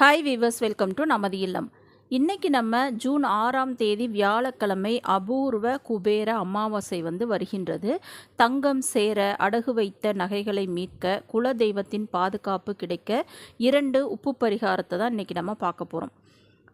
Hi viewers welcome to நமது இல்லம். இன்றைக்கி நம்ம ஜூன் ஆறாம் தேதி வியாழக்கிழமை அபூர்வ குபேர அமாவாசை வந்து வருகின்றது. தங்கம் சேர அடகு வைத்த நகைகளை மீட்க குல தெய்வத்தின் பாதுகாப்பு கிடைக்க இரண்டு உப்பு பரிகாரத்தை தான் இன்னைக்கு நம்ம பார்க்க போகிறோம்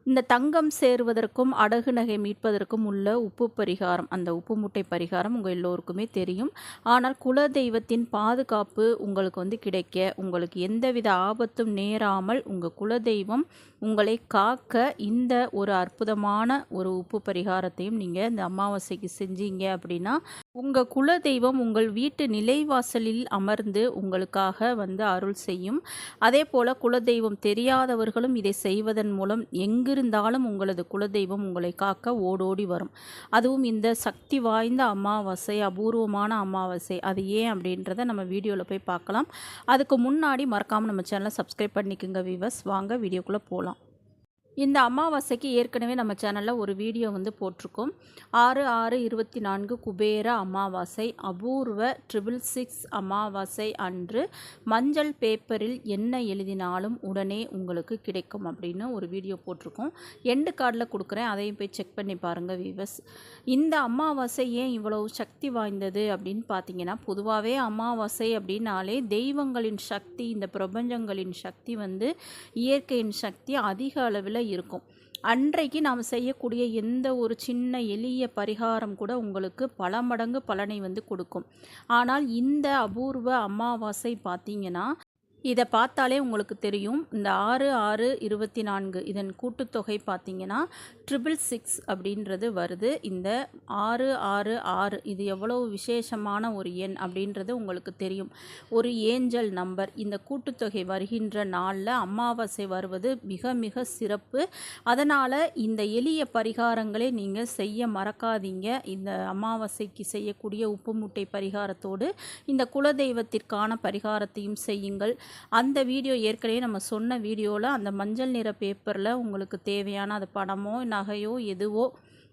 இந்த தங்கம் சேருவதற்கும் அடகு நகை மீட்பதற்கும் உள்ள உப்பு பரிகாரம் அந்த உப்பு மூட்டை பரிகாரம் உங்கள் எல்லோருக்குமே தெரியும். ஆனால் குலதெய்வத்தின் பாதுகாப்பு உங்களுக்கு வந்து கிடைக்க உங்களுக்கு எந்தவித ஆபத்தும் நேராமல் உங்கள் குலதெய்வம் உங்களை காக்க இந்த ஒரு அற்புதமான ஒரு உப்பு பரிகாரத்தையும் நீங்கள் இந்த அமாவாசைக்கு செஞ்சீங்க அப்படின்னா உங்கள் குலதெய்வம் உங்கள் வீட்டு நிலைவாசலில் அமர்ந்து உங்களுக்காக வந்து அருள் செய்யும். அதே போல் குலதெய்வம் தெரியாதவர்களும் இதை செய்வதன் மூலம் எங்கிருந்தாலும் உங்களது குலதெய்வம் உங்களை காக்க ஓடோடி வரும். அதுவும் இந்த சக்தி வாய்ந்த அமாவாசை அபூர்வமான அமாவாசை அது ஏன் அப்படின்றத நம்ம வீடியோவில் போய் பார்க்கலாம். அதுக்கு முன்னாடி மறக்காமல் நம்ம சேனலை சப்ஸ்கிரைப் பண்ணிக்கோங்க விவஸ் வாங்க வீடியோக்குள்ளே போகலாம் இந்த அமாவாசைக்கு ஏற்கனவே நம்ம சேனலில் ஒரு வீடியோ வந்து போட்டிருக்கோம். ஆறு ஆறு இருபத்தி நான்கு குபேர அமாவாசை அபூர்வ ட்ரிபிள் சிக்ஸ் அமாவாசை அன்று மஞ்சள் பேப்பரில் என்ன எழுதினாலும் உடனே உங்களுக்கு கிடைக்கும் அப்படின்னு ஒரு வீடியோ போட்டிருக்கோம். எண்டு கார்டில் கொடுக்குறேன் அதையும் போய் செக் பண்ணி பாருங்கள் வீவர்ஸ் இந்த அமாவாசை ஏன் இவ்வளவு சக்தி வாய்ந்தது அப்படின்னு பார்த்தீங்கன்னா பொதுவாகவே அமாவாசை அப்படின்னாலே தெய்வங்களின் சக்தி இந்த பிரபஞ்சங்களின் சக்தி வந்து இயற்கையின் சக்தி அதிக அளவில் இருக்கும். அன்றைக்கு நாம் செய்யக்கூடிய எந்த ஒரு சின்ன எளிய பரிகாரம் கூட உங்களுக்கு பல மடங்கு பலனை வந்து கொடுக்கும். ஆனால் இந்த அபூர்வ அமாவாசை பார்த்தீங்கன்னா இதை பார்த்தாலே உங்களுக்கு தெரியும். இந்த ஆறு ஆறு இருபத்தி நான்கு இதன் கூட்டுத்தொகை பார்த்திங்கன்னா ட்ரிபிள் சிக்ஸ் அப்படின்றது வருது. இந்த ஆறு ஆறு ஆறு இது எவ்வளோ விசேஷமான ஒரு எண் அப்படின்றது உங்களுக்கு தெரியும். ஒரு ஏஞ்சல் நம்பர். இந்த கூட்டுத்தொகை வருகின்ற நாளில் அமாவாசை வருவது மிக மிக சிறப்பு. அதனால் இந்த எளிய பரிகாரங்களை நீங்கள் செய்ய மறக்காதீங்க. இந்த அமாவாசைக்கு செய்யக்கூடிய உப்பு மூட்டை பரிகாரத்தோடு இந்த குலதெய்வத்திற்கான பரிகாரத்தையும் செய்யுங்கள். அந்த வீடியோ ஏற்கனவே நம்ம சொன்ன வீடியோவில் அந்த மஞ்சள் நிற பேப்பரில் உங்களுக்கு தேவையான அது பணமோ நகையோ எதுவோ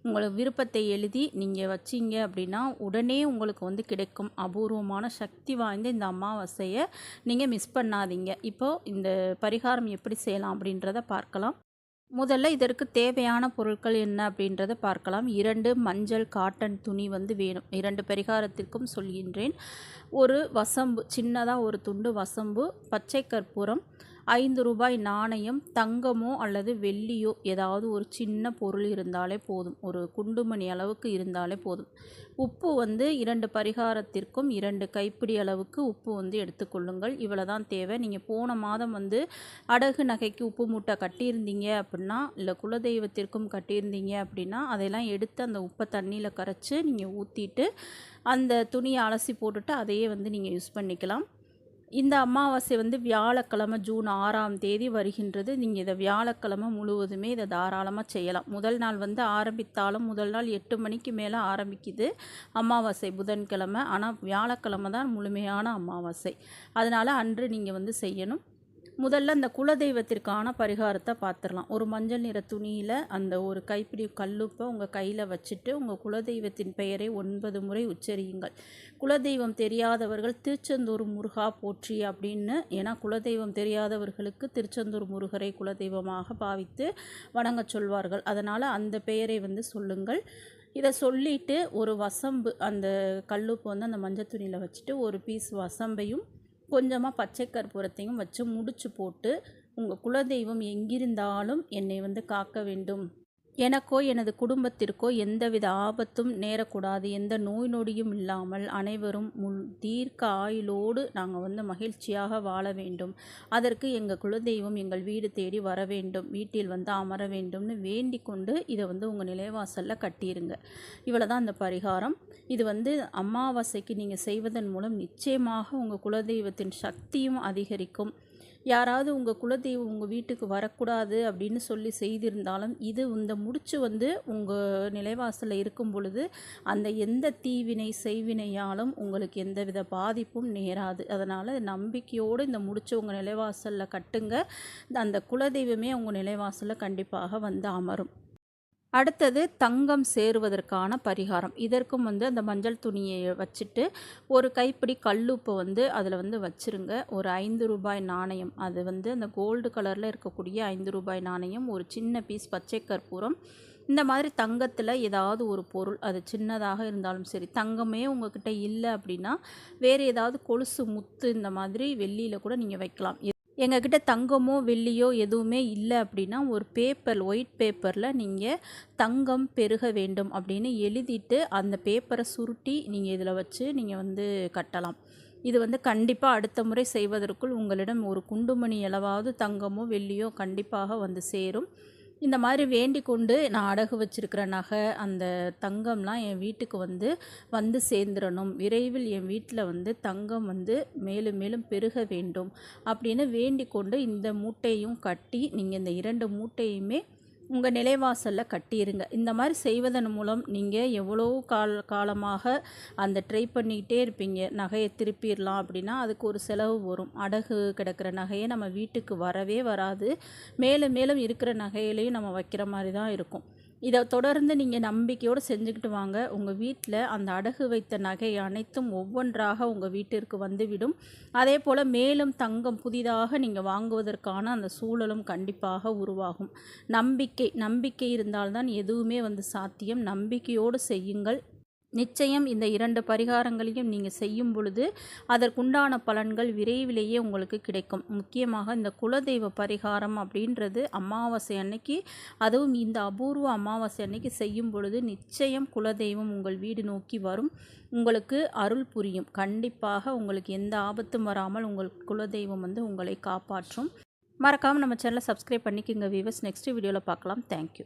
உங்களுக்கு விருப்பத்தை எழுதி நீங்கள் வச்சிங்க அப்படின்னா உடனே உங்களுக்கு வந்து கிடைக்கும். அபூர்வமான சக்தி வாய்ந்த இந்த அமாவாசையை நீங்கள் மிஸ் பண்ணாதீங்க. இப்போது இந்த பரிகாரம் எப்படி செய்யலாம் அப்படின்றத பார்க்கலாம். முதல்ல இதற்கு தேவையான பொருட்கள் என்ன அப்படின்றத பார்க்கலாம். இரண்டு மஞ்சள் காட்டன் துணி வந்து வேணும். இரண்டு பரிகாரத்திற்கும் சொல்கின்றேன். ஒரு வசம்பு சின்னதாக ஒரு துண்டு வசம்பு பச்சை கற்பூரம் ஐந்து ரூபாய் நாணயம் தங்கமோ அல்லது வெள்ளியோ ஏதாவது ஒரு சின்ன பொருள் இருந்தாலே போதும். ஒரு குண்டுமணி அளவுக்கு இருந்தாலே போதும். உப்பு வந்து இரண்டு பரிகாரத்திற்கும் இரண்டு கைப்பிடி அளவுக்கு உப்பு வந்து எடுத்துக்கொள்ளுங்கள். இவ்வளோ தான் தேவை. நீங்கள் போன மாதம் வந்து அடகு நகைக்கு உப்பு மூட்டை கட்டியிருந்தீங்க அப்படின்னா இல்லை குலதெய்வத்திற்கும் கட்டியிருந்தீங்க அப்படின்னா அதையெல்லாம் எடுத்து அந்த உப்பை தண்ணியில் கரைச்சி நீங்கள் ஊற்றிட்டு அந்த துணியை அலசி போட்டுட்டு அதையே வந்து நீங்கள் யூஸ் பண்ணிக்கலாம். இந்த அமாவாசை வந்து வியாழக்கிழமை ஜூன் ஆறாம் தேதி வருகின்றது. நீங்கள் இதை வியாழக்கிழமை முழுவதுமே இதை தாராளமாக செய்யலாம். முதல் நாள் வந்து ஆரம்பித்தாலும் முதல் நாள் எட்டு மணிக்கு மேலே ஆரம்பிக்குது அமாவாசை புதன்கிழமை. ஆனால் வியாழக்கிழமை தான் முழுமையான அமாவாசை. அதனால் அன்று நீங்கள் வந்து செய்யணும். முதல்ல அந்த குலதெய்வத்திற்கான பரிகாரத்தை பார்த்துடலாம். ஒரு மஞ்சள் நிற துணியில் அந்த ஒரு கைப்பிடி கல்லுப்பை உங்கள் கையில் வச்சுட்டு உங்கள் குலதெய்வத்தின் பெயரை ஒன்பது முறை உச்சரியுங்கள். குலதெய்வம் தெரியாதவர்கள் திருச்செந்தூர் முருகா போற்றி அப்படின்னு ஏன்னா குலதெய்வம் தெரியாதவர்களுக்கு திருச்செந்தூர் முருகரை குலதெய்வமாக பாவித்து வணங்க சொல்வார்கள். அதனால் அந்த பெயரை வந்து சொல்லுங்கள். இதை சொல்லிவிட்டு ஒரு வசம்பு அந்த கல்லுப்பு வந்து அந்த மஞ்சள் துணியில் வச்சுட்டு ஒரு பீஸ் வசம்பையும் கொஞ்சமாக பச்சை கற்பூரத்தையும் வச்சு முடிச்சு போட்டு உங்கள் குலதெய்வம் எங்கிருந்தாலும் என்னை வந்து காக்க வேண்டும். எனக்கோ எனது குடும்பத்திற்கோ எந்தவித ஆபத்தும் நேரக்கூடாது. எந்த நோய் நொடியும் இல்லாமல் அனைவரும் முள் தீர்க்க ஆயுளோடு நாங்கள் வந்து மகிழ்ச்சியாக வாழ வேண்டும். அதற்கு எங்கள் குலதெய்வம் எங்கள் வீடு தேடி வர வேண்டும். வீட்டில் வந்து அமர வேண்டும்னு வேண்டி கொண்டு இதை வந்து உங்கள் நிலைவாசலில் கட்டிடுங்க இவ்வளோ தான் அந்த பரிகாரம். இது வந்து அமாவாசைக்கு நீங்கள் செய்வதன் மூலம் நிச்சயமாக உங்கள் குலதெய்வத்தின் சக்தியும் அதிகரிக்கும். யாராவது உங்கள் குலதெய்வம் உங்கள் வீட்டுக்கு வரக்கூடாது அப்படின்னு சொல்லி செய்திருந்தாலும் இது இந்த முடிச்சு வந்து உங்கள் நிலைவாசலில் இருக்கும் பொழுது அந்த எந்த தீவினை செய்வினையாலும் உங்களுக்கு எந்தவித பாதிப்பும் நேராது. அதனால் நம்பிக்கையோடு இந்த முடிச்சு உங்கள் நிலைவாசலில் கட்டுங்க. அந்த குலதெய்வமே உங்கள் நிலைவாசலில் கண்டிப்பாக வந்து அமரும். அடுத்தது தங்கம் சேருவதற்கான பரிகாரம். இதற்கும் வந்து அந்த மஞ்சள் துணியை வச்சுட்டு ஒரு கைப்பிடி கல்லுப்பை வந்து அதில் வந்து வச்சுருங்க. ஒரு ஐந்து ரூபாய் நாணயம். அது வந்து அந்த கோல்டு கலரில் இருக்கக்கூடிய ஐந்து ரூபாய் நாணயம். ஒரு சின்ன பீஸ் பச்சை கற்பூரம். இந்த மாதிரி தங்கத்தில் ஏதாவது ஒரு பொருள் அது சின்னதாக இருந்தாலும் சரி தங்கமே உங்ககிட்ட இல்லை அப்படின்னா வேறு ஏதாவது கொலுசு முத்து இந்த மாதிரி வெள்ளியில் கூட நீங்கள் வைக்கலாம். எங்ககிட்ட தங்கமோ வெள்ளியோ எதுவுமே இல்லை அப்படின்னா ஒரு பேப்பர் ஒயிட் பேப்பரில் நீங்கள் தங்கம் பெருக வேண்டும் அப்படின்னு எழுதிட்டு அந்த பேப்பரை சுருட்டி நீங்கள் இதில் வச்சு நீங்கள் வந்து கட்டலாம். இது வந்து கண்டிப்பாக அடுத்த முறை செய்வதற்குள் உங்களிடம் ஒரு குண்டுமணி அளவாவது தங்கமோ வெள்ளியோ கண்டிப்பாக வந்து சேரும். இந்த மாதிரி வேண்டி கொண்டு நான் அடகு வச்சிருக்கிற நகை அந்த தங்கம்லாம் என் வீட்டுக்கு வந்து வந்து சேர்ந்துடணும். விரைவில் என் வீட்டில் வந்து தங்கம் வந்து மேலும் மேலும் பெருக வேண்டும். அப்படின்னு வேண்டி கொண்டு இந்த மூட்டையும் கட்டி நீங்கள் இந்த இரண்டு மூட்டையுமே உங்கள் நிலைவாசலில் கட்டிடுங்க இந்த மாதிரி செய்வதன் மூலம் நீங்கள் எவ்வளோ கால் காலமாக அந்த ட்ரை பண்ணிக்கிட்டே இருப்பீங்க. நகையை திருப்பிடலாம் அப்படின்னா அதுக்கு ஒரு செலவு வரும். அடகு கிடக்கிற நகையை நம்ம வீட்டுக்கு வரவே வராது. மேலும் மேலும் இருக்கிற நகையிலையும் நம்ம வைக்கிற மாதிரி தான் இருக்கும். இதை தொடர்ந்து நீங்கள் நம்பிக்கையோடு செஞ்சுக்கிட்டு வாங்க. உங்கள் வீட்டில் அந்த அடகு வைத்த நகை அனைத்தும் ஒவ்வொன்றாக உங்கள் வீட்டிற்கு வந்துவிடும். அதே போல் மேலும் தங்கம் புதிதாக நீங்கள் வாங்குவதற்கான அந்த சூழலும் கண்டிப்பாக உருவாகும். நம்பிக்கை நம்பிக்கை இருந்தால்தான் எதுவுமே வந்து சாத்தியம். நம்பிக்கையோடு செய்யுங்கள். நிச்சயம் இந்த இரண்டு பரிகாரங்களையும் நீங்கள் செய்யும் பொழுது அதற்குண்டான பலன்கள் விரைவிலேயே உங்களுக்கு கிடைக்கும். முக்கியமாக இந்த குலதெய்வ பரிகாரம் அப்படின்றது அமாவாசை அன்னைக்கு அதுவும் இந்த அபூர்வ அமாவாசை அன்னைக்கு செய்யும் பொழுது நிச்சயம் குலதெய்வம் உங்கள் வீடு நோக்கி வரும். உங்களுக்கு அருள் புரியும். கண்டிப்பாக உங்களுக்கு எந்த ஆபத்தும் வராமல் உங்கள் குலதெய்வம் வந்து உங்களை காப்பாற்றும். மறக்காமல் நம்ம சேனலை சப்ஸ்கிரைப் பண்ணிக்கோங்க வீவர்ஸ் நெக்ஸ்ட் வீடியோவில் பார்க்கலாம். தேங்க்யூ